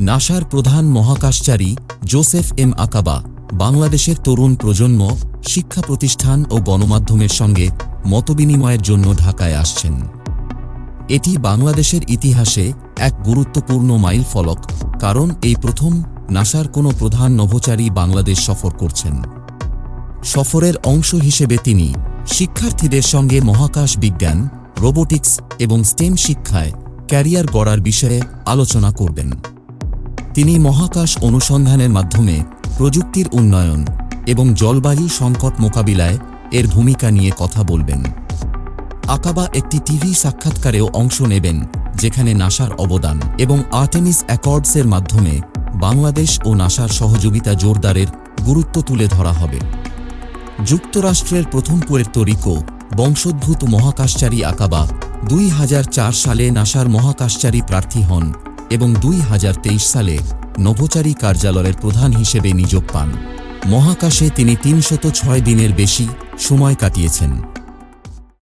নাসার প্রধান মহাকাশচারী Joseph M আকাবা বাংলাদেশের তরুণ প্রজন্ম, শিক্ষা প্রতিষ্ঠান ও গণমাধ্যমের সঙ্গে মতবিনিময়ের জন্য ঢাকায় আসছেন। এটি বাংলাদেশের ইতিহাসে এক গুরুত্বপূর্ণ মাইল ফলক, কারণ এই প্রথম নাসার কোনো প্রধান নভোচারী বাংলাদেশ সফর করছেন। সফরের অংশ হিসেবে তিনি শিক্ষার্থীদের সঙ্গে মহাকাশ বিজ্ঞান, রোবোটিক্স এবং স্টেম শিক্ষায় ক্যারিয়ার গড়ার বিষয়ে আলোচনা করবেন। তিনি মহাকাশ অনুসন্ধানের মাধ্যমে প্রযুক্তির উন্নয়ন এবং জলবায়ু সংকট মোকাবিলায় এর ভূমিকা নিয়ে কথা বলবেন। আকাবা একটি টিভি সাক্ষাৎকারেও অংশ নেবেন, যেখানে নাসার অবদান এবং আর্টেমিস অ্যাকর্ডসের মাধ্যমে বাংলাদেশ ও নাসার সহযোগিতা জোরদারের গুরুত্ব তুলে ধরা হবে। যুক্তরাষ্ট্রের প্রথম পুয়ের্তো রিকো বংশোদ্ভূত মহাকাশচারী আকাবা দুই হাজার চার সালে নাসার মহাকাশচারী প্রার্থী হন। এবং দুই সালে নভোচারী কার্যালয়ের প্রধান হিসেবে নিয়োগ পান। মহাকাশে তিনি তিনশত ছয় দিনের বেশি সময় কাটিয়েছেন।